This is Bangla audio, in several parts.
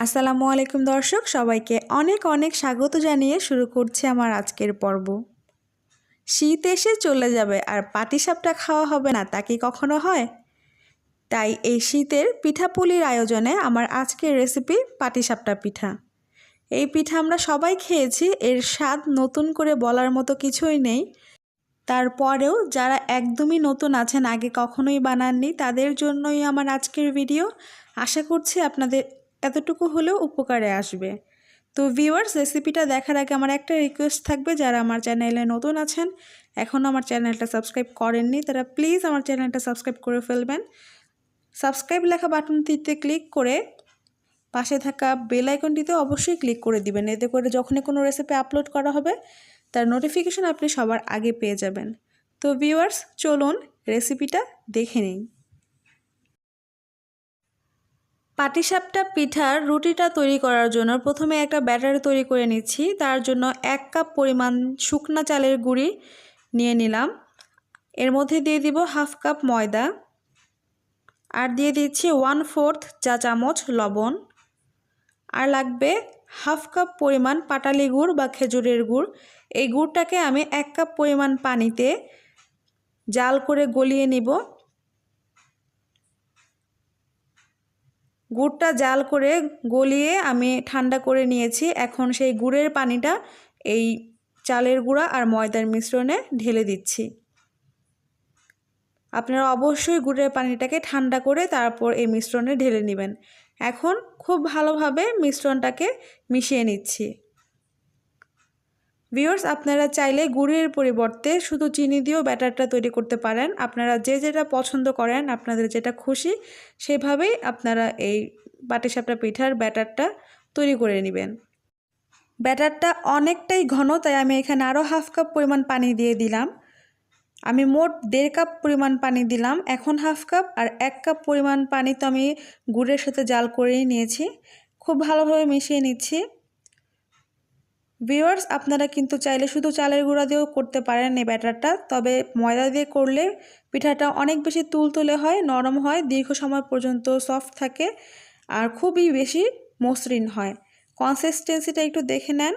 আসসালামু আলাইকুম দর্শক, সবাইকে অনেক অনেক স্বাগত জানিয়ে শুরু করছি আমার আজকের পর্ব। শীত এসে চলে যাবে আর পাটিসাপটা খাওয়া হবে না, তা কি কখনো হয়? তাই এই শীতের পিঠাপুলির আয়োজনে আমার আজকের রেসিপি পাটিসাপটা পিঠা। এই পিঠা আমরা সবাই খেয়েছি, এর স্বাদ নতুন করে বলার মতো কিছুই নেই। তারপরেও যারা একদমই নতুন আছেন, আগে কখনোই বানাননি, তাদের জন্যই আমার আজকের ভিডিও আশা করছি আপনাদের এতটুকু হলেও উপকারে আসবে। তো ভিউয়ার্স রেসিপিটা দেখার আগে আমার একটা রিকোয়েস্ট থাকবে, যারা আমার চ্যানেলে নতুন আছেন, এখনও আমার চ্যানেলটা সাবস্ক্রাইব করেননি, তারা প্লিজ আমার চ্যানেলটা সাবস্ক্রাইব করে ফেলবেন। সাবস্ক্রাইব লেখা বাটনটিতে ক্লিক করে পাশে থাকা বেল আইকনটিতে অবশ্যই ক্লিক করে দিবেন, এতে করে যখনই কোনো রেসিপি আপলোড করা হবে, তার নোটিফিকেশন আপনি সবার আগে পেয়ে যাবেন। তো ভিউয়ার্স চলুন রেসিপিটা দেখে নিই। পাটিসাপটা পিঠার রুটিটা তৈরি করার জন্য প্রথমে একটা ব্যাটার তৈরি করে নিচ্ছি। তার জন্য এক কাপ পরিমাণ শুকনা চালের গুঁড়ি নিয়ে নিলাম। এর মধ্যে দিয়ে দিব হাফ কাপ ময়দা। আর দিয়ে দিচ্ছি ওয়ান ফোর্থ চা চামচ লবণ। আর লাগবে হাফ কাপ পরিমাণ পাটালি গুড় বা খেজুরের গুড়। এই গুড়টাকে আমি এক কাপ পরিমাণ পানিতে জাল করে গলিয়ে নিব। গুড়টা জাল করে গলিয়ে আমি ঠান্ডা করে নিয়েছি। এখন সেই গুড়ের পানিটা এই চালের গুঁড়া আর ময়দার মিশ্রণে ঢেলে দিচ্ছি। আপনারা অবশ্যই গুড়ের পানিটাকে ঠান্ডা করে তারপর এই মিশ্রণে ঢেলে নেবেন। এখন খুব ভালোভাবে মিশ্রণটাকে মিশিয়ে নিচ্ছি। ভিওর্স আপনারা চাইলে গুড়ের পরিবর্তে শুধু চিনি দিয়েও ব্যাটারটা তৈরি করতে পারেন। আপনারা যে যেটা পছন্দ করেন, আপনাদের যেটা খুশি, সেভাবেই আপনারা এই পাটিসাপটা পিঠার ব্যাটারটা তৈরি করে নেবেন। ব্যাটারটা অনেকটাই ঘন, তাই আমি এখানে আরও হাফ কাপ পরিমাণ পানি দিয়ে দিলাম। আমি মোট দেড় কাপ পরিমাণ পানি দিলাম, এখন হাফ কাপ আর এক কাপ পরিমাণ পানি তো আমি গুড়ের সাথে জাল করেই নিয়েছি। খুব ভালোভাবে মিশিয়ে নিচ্ছি। ভিওয়ার্স আপনারা কিন্তু চাইলে শুধু চালের গুঁড়া দিয়েও করতে পারেন এই ব্যাটারটা। তবে ময়দা দিয়ে করলে পিঠাটা অনেক বেশি তুলতুলে হয়, নরম হয়, দীর্ঘ সময় পর্যন্ত সফট থাকে আর খুবই বেশি মসৃণ হয়। কনসিস্টেন্সিটা একটু দেখে নেন,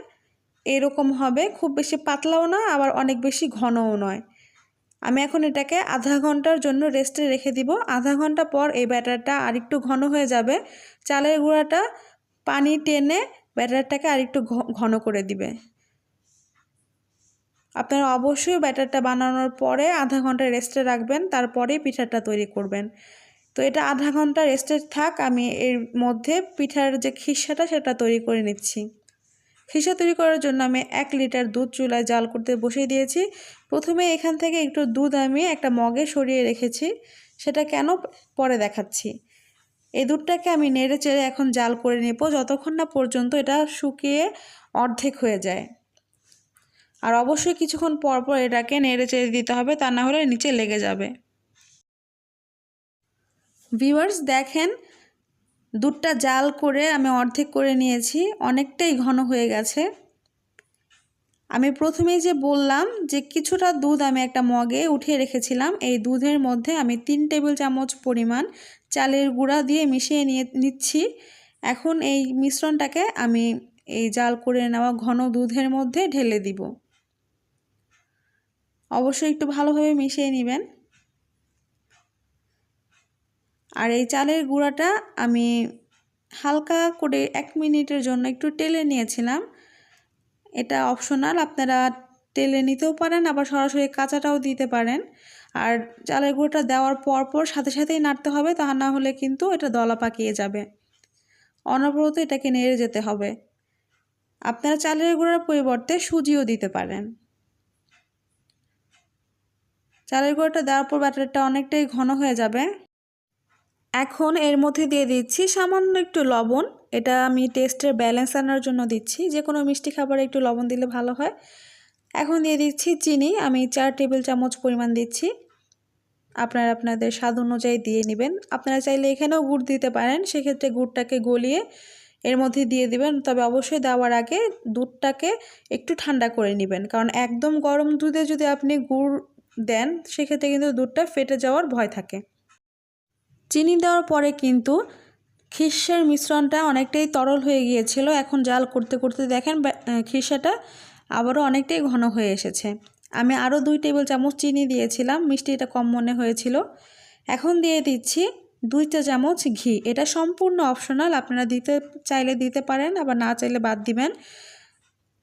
এরকম হবে। খুব বেশি পাতলাও না, আবার অনেক বেশি ঘনও নয়। আমি এখন এটাকে আধা ঘণ্টার জন্য রেস্টে রেখে দিব। আধা ঘণ্টা পর এই ব্যাটারটা আর একটু ঘন হয়ে যাবে। চালের গুঁড়াটা পানি টেনে ব্যাটারটাকে আরেকটু ঘন করে দিবে। আপনারা অবশ্যই ব্যাটারটা বানানোর পরে আধা ঘণ্টা রেস্টে রাখবেন তারপরে পিঠাটা তৈরি করবেন। তো এটা আধা ঘণ্টা রেস্টে থাক, আমি এর মধ্যে পিঠার যে খিসাটা, সেটা তৈরি করে নিচ্ছি। খিসা তৈরি করার জন্য আমি এক লিটার দুধ চুলায় জাল করতে বসিয়ে দিয়েছি। প্রথমে এখান থেকে একটু দুধ আমি একটা মগে সরিয়ে রেখেছি। সেটা কেন পরে দেখাচ্ছি? এই দুধটাকে আমি নেড়ে চেড়ে এখন জাল করে নেব, যতক্ষণ না পর্যন্ত এটা শুকিয়ে অর্ধেক হয়ে যায়। আর অবশ্যই কিছুক্ষণ পর পর এটাকে নেড়ে চেড়ে দিতে হবে, তা না হলে নিচে লেগে যাবে। ভিউয়ার্স, দেখেন দুধটা জাল করে আমি অর্ধেক করে নিয়েছি, অনেকটাই ঘন হয়ে গেছে। আমি প্রথমেই যে বললাম যে কিছুটা দুধ আমি একটা মগে উঠিয়ে রেখেছিলাম, এই দুধের মধ্যে আমি তিন টেবিল চামচ পরিমাণ চালের গুঁড়া দিয়ে মিশিয়ে নিয়ে নিচ্ছি। এখন এই মিশ্রণটাকে আমি এই জাল করে নেওয়া ঘন দুধের মধ্যে ঢেলে দিব। অবশ্যই একটু ভালোভাবে মিশিয়ে নেবেন। আর এই চালের গুঁড়াটা আমি হালকা করে এক মিনিটের জন্য একটু টেলে নিয়েছিলাম। এটা অপশনাল, আপনারা টেলে নিতেও পারেন, আবার সরাসরি কাঁচাটাও দিতে পারেন। আর চালের গুঁড়োটা দেওয়ার পর পর সাথে সাথেই নাড়তে হবে, তা না হলে কিন্তু এটা দলা পাকিয়ে যাবে। অনবরত এটাকে নেড়ে যেতে হবে। আপনারা চালের গুঁড়ার পরিবর্তে সুজিও দিতে পারেন। চালের গুঁড়োটা দেওয়ার পর ব্যাটারটা অনেকটাই ঘন হয়ে যাবে। এখন এর মধ্যে দিয়ে দিচ্ছি সামান্য একটু লবণ। এটা আমি টেস্টের ব্যালেন্স আনার জন্য দিচ্ছি। যে কোনো মিষ্টি খাবারে একটু লবণ দিলে ভালো হয়। এখন দিয়ে দিচ্ছি চিনি। আমি চার টেবিল চামচ পরিমাণ দিচ্ছি। আপনারা আপনাদের স্বাদ অনুযায়ী দিয়ে নেবেন। আপনারা চাইলে এখানেও গুড় দিতে পারেন। সেক্ষেত্রে গুড়টাকে গলিয়ে এর মধ্যে দিয়ে দিবেন। তবে অবশ্যই দেওয়ার আগে দুধটাকে একটু ঠান্ডা করে নেবেন। কারণ একদম গরম দুধে যদি আপনি গুড় দেন, সেক্ষেত্রে কিন্তু দুধটা ফেটে যাওয়ার ভয় থাকে। চিনি দেওয়ার পরে কিন্তু খিরসার মিশ্রণটা অনেকটাই তরল হয়ে গিয়েছিল। এখন জাল করতে করতে দেখেন খিরসাটা আবারও অনেকটাই ঘন হয়ে এসেছে। আমি আরও দুই টেবিল চামচ চিনি দিয়েছিলাম মিষ্টিটা কম মনে হয়েছিল। এখন দিয়ে দিচ্ছি দুই চা চামচ ঘি। এটা সম্পূর্ণ অপশনাল আপনারা দিতে চাইলে দিতে পারেন, আবার না চাইলে বাদ দিবেন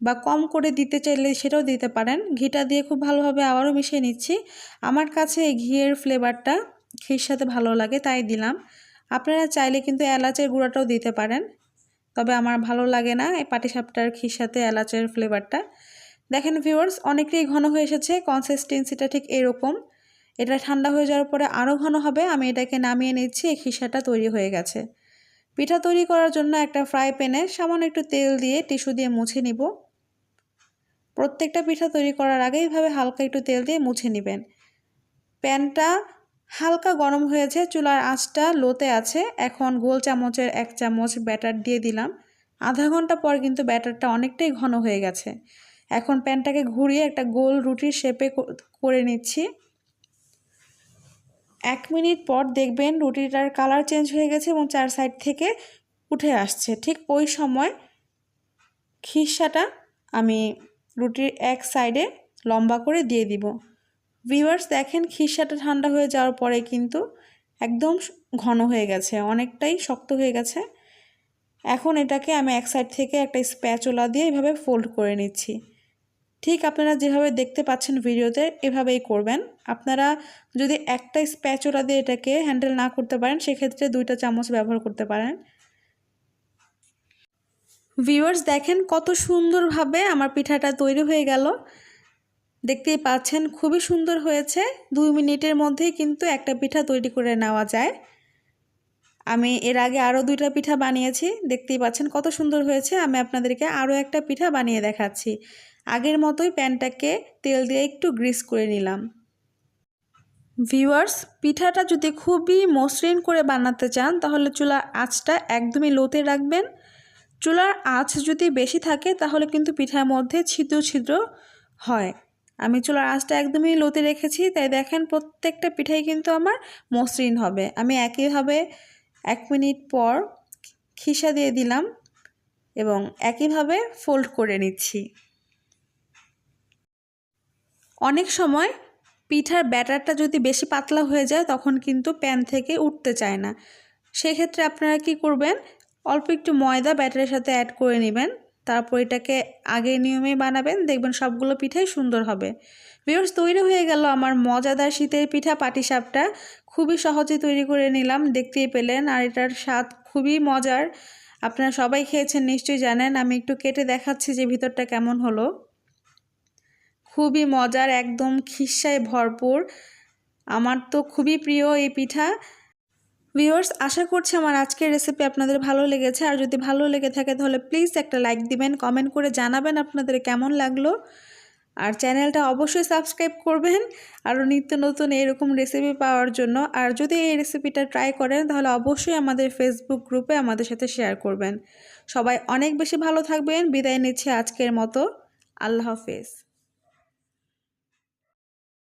বা কম করে দিতে চাইলে সেটাও দিতে পারেন। ঘিটা দিয়ে খুব ভালোভাবে আবারও মিশিয়ে নিচ্ছি। আমার কাছে এই ঘিয়ের ফ্লেভারটা ঘির সাথে ভালো লাগে, তাই দিলাম। আপনারা চাইলে কিন্তু এলাচের গুঁড়াটাও দিতে পারেন। তবে আমার ভালো লাগে না এই পাটিসাপটার ঘির সাথে এলাচের ফ্লেভারটা দেখেন ভিউয়ার্স অনেকটাই ঘন হয়ে এসেছে কনসিস্টেন্সিটা ঠিক এরকম। এটা ঠান্ডা হয়ে যাওয়ার পরে আরও ঘন হবে, আমি এটাকে নামিয়ে নিচ্ছি, এই খিসাটা তৈরি হয়ে গেছে। পিঠা তৈরি করার জন্য একটা ফ্রাই প্যানে সামান্য একটু তেল দিয়ে টিস্যু দিয়ে মুছে নিব। প্রত্যেকটা পিঠা তৈরি করার আগে এইভাবে হালকা একটু তেল দিয়ে মুছে নেবেন। প্যানটা হালকা গরম হয়েছে, চুলার আঁচটা লোতে আছে। এখন গোল চামচের এক চামচ ব্যাটার দিয়ে দিলাম। আধা ঘণ্টা পর কিন্তু ব্যাটারটা অনেকটাই ঘন হয়ে গেছে। এখন প্যানটাকে ঘুরিয়ে একটা গোল রুটির শেপে করে নিচ্ছি। এক মিনিট পর দেখবেন রুটিটার কালার চেঞ্জ হয়ে গেছে এবং চার সাইড থেকে উঠে আসছে। ঠিক ওই সময় খিসাটা আমি রুটির এক সাইডে লম্বা করে দিয়ে দিব। ভিউয়ার্স দেখেন খিসাটা ঠান্ডা হয়ে যাওয়ার পরে কিন্তু একদম ঘন হয়ে গেছে, অনেকটাই শক্ত হয়ে গেছে। এখন এটাকে আমি এক সাইড থেকে একটা স্প্যাচুলা দিয়ে এভাবে ফোল্ড করে নিচ্ছি। ঠিক আপনারা যেভাবে দেখতে পাচ্ছেন ভিডিওতে, এভাবেই করবেন। আপনারা যদি একটা স্প্যাচুলা দিয়ে এটাকে হ্যান্ডেল না করতে পারেন, সেক্ষেত্রে দুইটা চামচ ব্যবহার করতে পারেন। ভিউয়ার্স দেখেন কত সুন্দরভাবে আমার পিঠাটা তৈরি হয়ে গেল। দেখতেই পাচ্ছেন খুবই সুন্দর হয়েছে। দুই মিনিটের মধ্যেই কিন্তু একটা পিঠা তৈরি করে নেওয়া যায়। আমি এর আগে আরও দুইটা পিঠা বানিয়েছি। দেখতেই পাচ্ছেন কত সুন্দর হয়েছে। আমি আপনাদেরকে আরও একটা পিঠা বানিয়ে দেখাচ্ছি। আগের মতোই প্যানটাকে তেল দিয়ে একটু গ্রিস করে নিলাম। ভিউয়ার্স, পিঠাটা যদি খুবই মসৃণ করে বানাতে চান, তাহলে চুলার আঁচটা একদমই লোতে রাখবেন। চুলার আঁচ যদি বেশি থাকে, তাহলে কিন্তু পিঠার মধ্যে ছিদ্র ছিদ্র হয়। আমি চুলার আঁচটা একদমই লোতে রেখেছি, তাই দেখেন প্রত্যেকটা পিঠাই কিন্তু আমার মসৃণ হবে। আমি একইভাবে এক মিনিট পর খিসা দিয়ে দিলাম এবং একইভাবে ফোল্ড করে নিচ্ছি। অনেক সময় পিঠার ব্যাটারটা যদি বেশি পাতলা হয়ে যায়, তখন কিন্তু প্যান থেকে উঠতে চায় না। সেক্ষেত্রে আপনারা কি করবেন? অল্প একটু ময়দা ব্যাটারের সাথে অ্যাড করে নেবেন। তারপর এটাকে আগে নিয়মে বানাবেন, দেখবেন সবগুলো পিঠাই সুন্দর হবে। ভিউর্স তৈরি হয়ে গেল আমার মজাদার শীতের পিঠা পাটিসাপটা। খুবই সহজে তৈরি করে নিলাম, দেখতেই পেলেন আর এটার স্বাদ খুবই মজার। আপনারা সবাই খেয়েছেন, নিশ্চয়ই জানেন, আমি একটু কেটে দেখাচ্ছি যে ভিতরটা কেমন হলো। খুবই মজার, একদম খিসায় ভরপুর। আমার তো খুবই প্রিয় এই পিঠা। ভিউয়ার্স, আশা করছি আমার আজকের রেসিপি আপনাদের ভালো লেগেছে। আর যদি ভালো লেগে থাকে তাহলে প্লিজ একটা লাইক দিবেন কমেন্ট করে জানাবেন আপনাদের কেমন লাগল। আর চ্যানেলটা অবশ্যই সাবস্ক্রাইব করবেন, আরও নিত্য নতুন এরকম রেসিপি পাওয়ার জন্য। আর যদি এই রেসিপিটা ট্রাই করেন, তাহলে অবশ্যই আমাদের ফেসবুক গ্রুপে আমাদের সাথে শেয়ার করবেন। সবাই অনেক বেশি ভালো থাকবেন, বিদায় নিচ্ছে আজকের মতো। আল্লাহ হাফেজ।